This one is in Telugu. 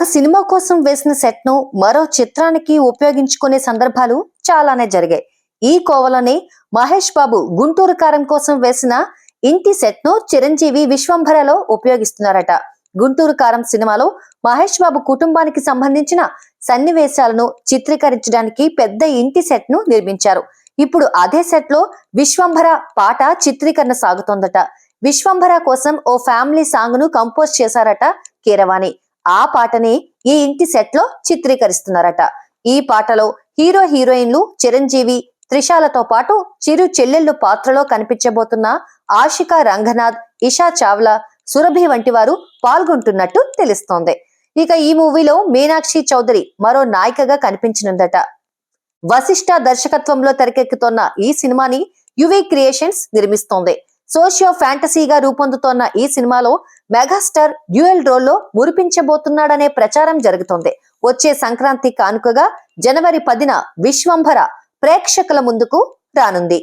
ఒక సినిమా కోసం వేసిన సెట్ను మరో చిత్రానికి ఉపయోగించుకునే సందర్భాలు చాలానే జరిగాయి. ఈ కోవలోనే మహేష్ బాబు గుంటూరు కారం కోసం వేసిన ఇంటి సెట్ను చిరంజీవి విశ్వంభరలో ఉపయోగిస్తున్నారట. గుంటూరు కారం సినిమాలో మహేష్ బాబు కుటుంబానికి సంబంధించిన సన్నివేశాలను చిత్రీకరించడానికి పెద్ద ఇంటి సెట్ను నిర్మించారు. ఇప్పుడు అదే సెట్లో విశ్వంభర పాట చిత్రీకరణ సాగుతోందట. విశ్వంభర కోసం ఓ ఫ్యామిలీ సాంగ్ను కంపోజ్ చేశారట కీరవాణి. ఆ పాటని ఈ ఇంటి సెట్లో చిత్రీకరిస్తున్నారట. ఈ పాటలో హీరో హీరోయిన్లు చిరంజీవి త్రిషాలతో పాటు చిరు చెల్లెళ్ళు పాత్రలో కనిపించబోతున్న ఆషికా రంగనాథ్ ఇషా చావ్లా సురభి వంటి వారు పాల్గొంటున్నట్టు తెలుస్తోంది. ఇక ఈ మూవీలో మీనాక్షి చౌదరి మరో నాయికగా కనిపించనుందట. వశిష్ఠ దర్శకత్వంలో తెరకెక్కుతోన్న ఈ సినిమాని యువి క్రియేషన్స్ నిర్మిస్తోంది. సోషియో ఫ్యాంటసీగా రూపొందుతోన్న ఈ సినిమాలో మెగాస్టార్ డ్యూయల్ రోల్లో మురిపించబోతున్నాడనే ప్రచారం జరుగుతోంది. వచ్చే సంక్రాంతి కానుకగా జనవరి పదిన విశ్వంభర ప్రేక్షకుల ముందుకు రానుంది.